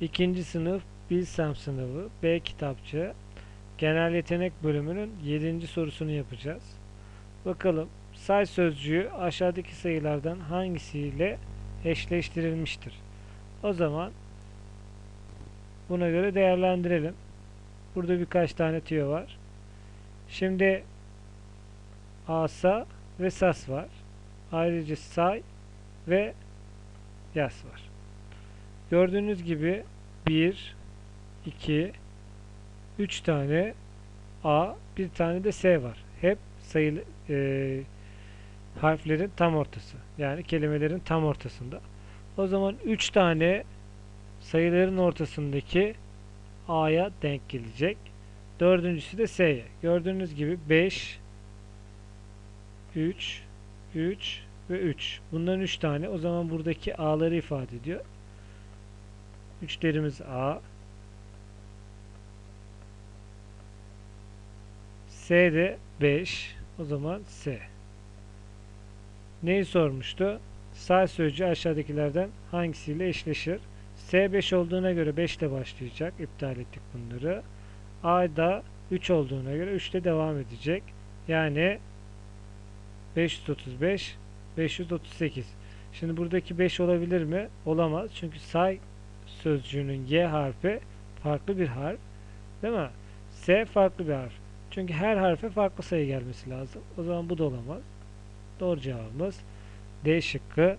İkinci sınıf Bilsem sınavı B kitapçı genel yetenek bölümünün 7. sorusunu yapacağız. Bakalım say sözcüğü aşağıdaki sayılardan hangisiyle eşleştirilmiştir? O zaman buna göre değerlendirelim. Burada birkaç tane tüyo var. Şimdi asa ve sas var. Ayrıca say ve yas var. Gördüğünüz gibi 1, 2, 3 tane A, bir tane de S var. Hep sayılı e, harflerin tam ortası. Yani kelimelerin tam ortasında. O zaman 3 tane sayıların ortasındaki A'ya denk gelecek. Dördüncüsü de S'ye. Gördüğünüz gibi 5, 3, 3 ve 3. Bunların 3 tane. O zaman buradaki A'ları ifade ediyor. Üçlerimiz A. S de 5. O zaman S. Neyi sormuştu? Sağ sözcüğü aşağıdakilerden hangisiyle eşleşir? S 5 olduğuna göre 5 ile başlayacak. İptal ettik bunları. A da 3 olduğuna göre 3 ile devam edecek. Yani 535 538. Şimdi buradaki 5 olabilir mi? Olamaz. Çünkü say sözcüğünün Y harfi farklı bir harf. Değil mi? S farklı bir harf. Çünkü her harfe farklı sayı gelmesi lazım. O zaman bu da olamaz. Doğru cevabımız D şıkkı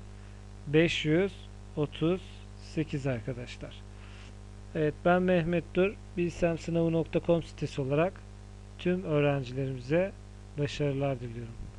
538 arkadaşlar. Evet ben Mehmet Dur. Bilsemsınavı.com sitesi olarak tüm öğrencilerimize başarılar diliyorum.